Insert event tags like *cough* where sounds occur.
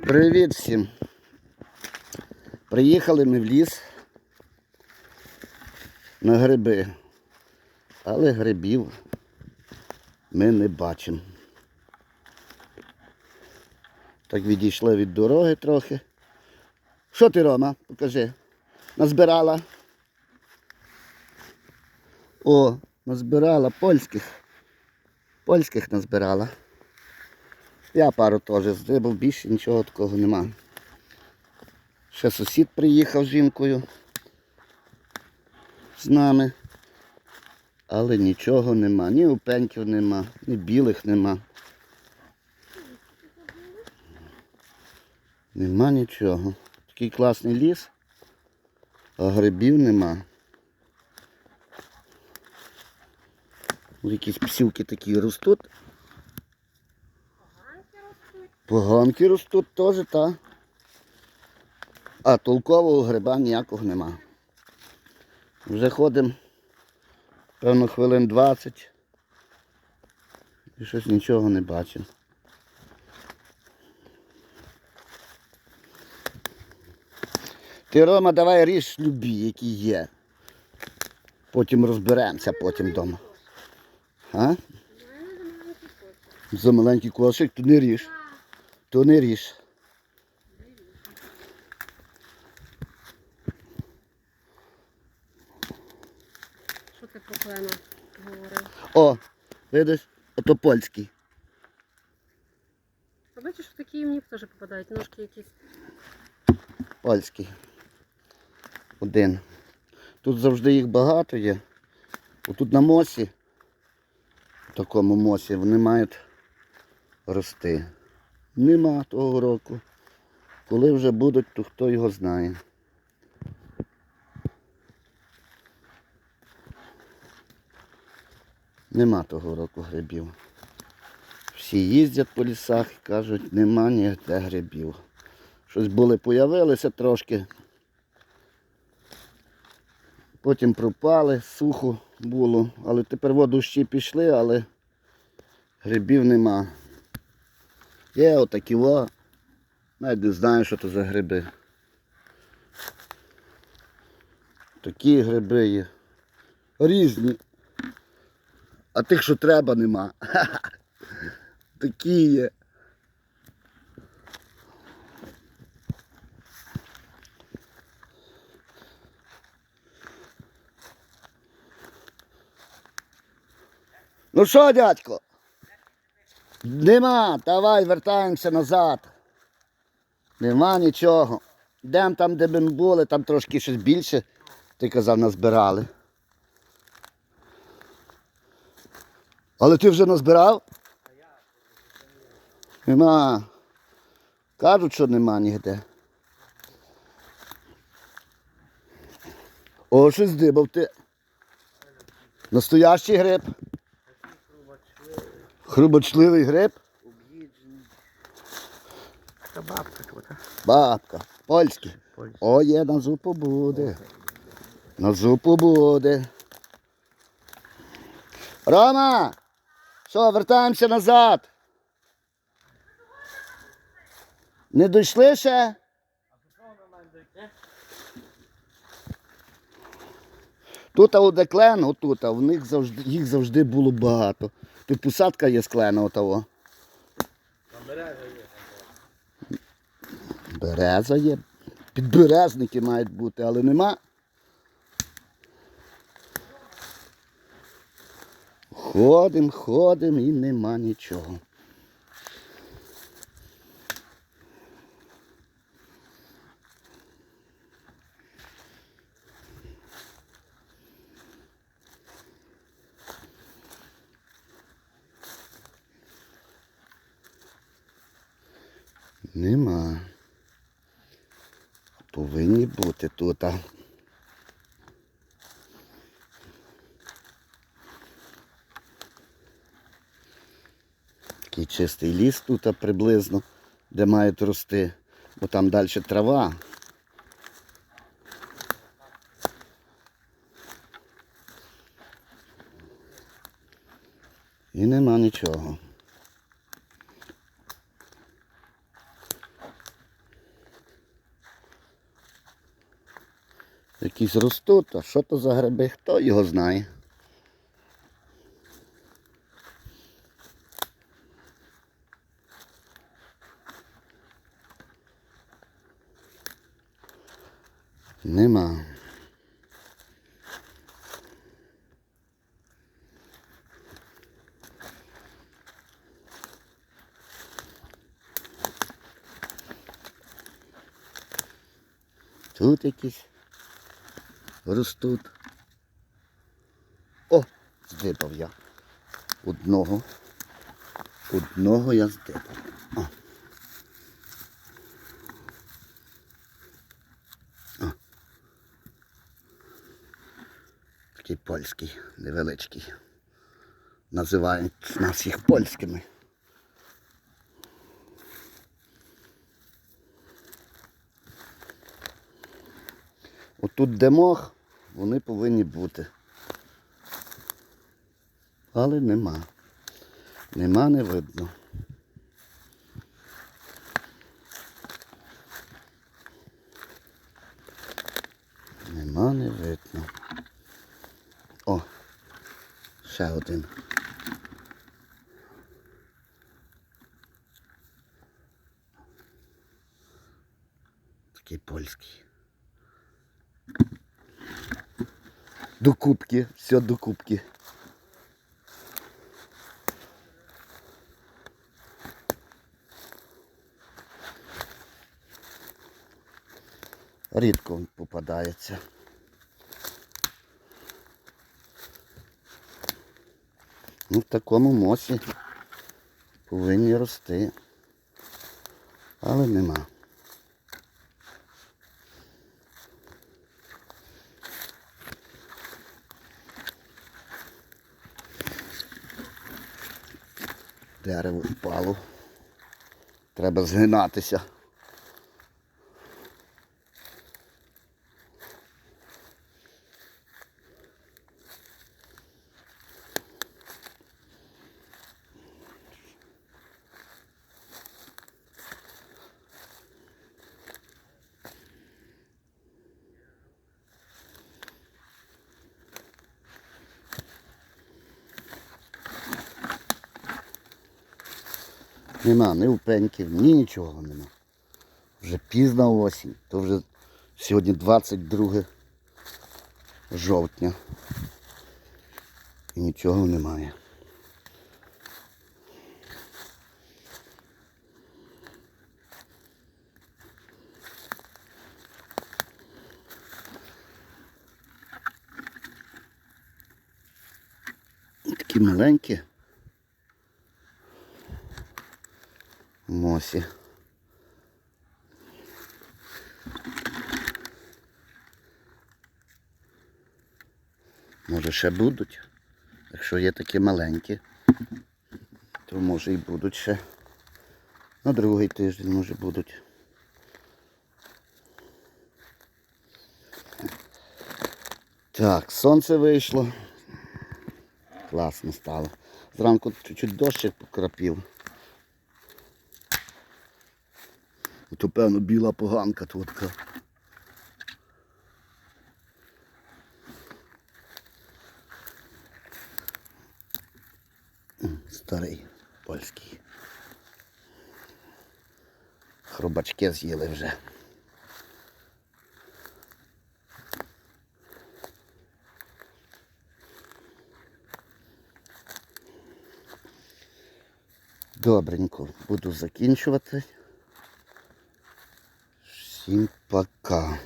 Привіт всім. Приїхали ми в ліс на гриби, але грибів ми не бачимо. Так відійшли від дороги трохи. Що ти, Рома? Покажи. Назбирала. О, назбирала польських. Польських назбирала. Я пару теж здибав, більше нічого такого нема. Ще сусід приїхав з жінкою з нами. Але нічого нема. Ні опеньків нема, ні білих нема. Нема нічого. Такий класний ліс, а грибів нема. Якісь псівки такі ростуть. Поганки ростуть теж, так. А толкового гриба ніякого нема. Вже ходимо, певно, хвилин 20 і щось нічого не бачимо. Ти, Рома, давай ріж любі, які є. Потім розберемося потім вдома. За маленький кошик, то не ріж. То не ріж. Що ти про клена говорив? О, видиш, ото польський. А бачиш, в такі мені теж попадають ножки якісь. Польський. Один. Тут завжди їх багато є. Отут на мосі, в такому мосі, вони мають рости. Нема того року. Коли вже будуть, то хто його знає. Нема того року грибів. Всі їздять по лісах і кажуть, нема ніде грибів. Щось були, появилися трошки. Потім пропали, сухо було, але тепер во дощі пішли, але грибів нема. Є отакі во. Навіть не знаю, що це за гриби. Такі гриби є. Різні. А тих, що треба, нема. Ха *laughs* -ха. Такі є. Ну що, дядько? Нема, давай вертаємося назад. Нема нічого. Йдемо там, де ми були, там трошки щось більше, ти казав, назбирали. Але ти вже назбирав? Нема. Кажуть, що нема ніде. О, щось здибав ти. Настоящий гриб. Хрубочливий гриб. Та бабка тут. Бабка. Польський. Польський. О, є, на зупу буде. На зупу буде. Рома! Що, вертаємося назад? Не дійшли ще? Тут а де клен, отут, а в них завжди, їх завжди було багато. Тут посадка є з клена отого. Береза є. Підберезники мають бути, але нема. Ходим, ходим і нема нічого. Нема. Повинні бути тут. Такий чистий ліс тут приблизно, де мають рости, бо там далі трава. І нема нічого. Якісь ростуть, а що то за гриби, хто його знає. Нема. Тут якісь ростуть. О, здибав я. Одного. Одного я здибав. О. О. Такий польський, невеличкий. Називають нас їх польськими. Отут де мох, вони повинні бути. Але нема. Нема, не видно. Нема, не видно. О, ще один. Такий польський. До кубки, все до кубки. Рідко він попадається. Ну, в такому мосі повинні рости. Але нема. Дерево впало. Треба згинатися. Нема ні упеньків, ні нічого нема. Вже пізна осінь, то вже сьогодні 22 жовтня. І нічого немає. Такі маленькі. Мосі. Може ще будуть. Якщо є такі маленькі, то може і будуть ще. На другий тиждень може будуть. Так, сонце вийшло. Класно стало. Зранку чуть-чуть дощик покрапів. То певно біла поганка тут. така. Старий польський. Хробачки з'їли вже. Добренько, буду закінчувати. Всім пока.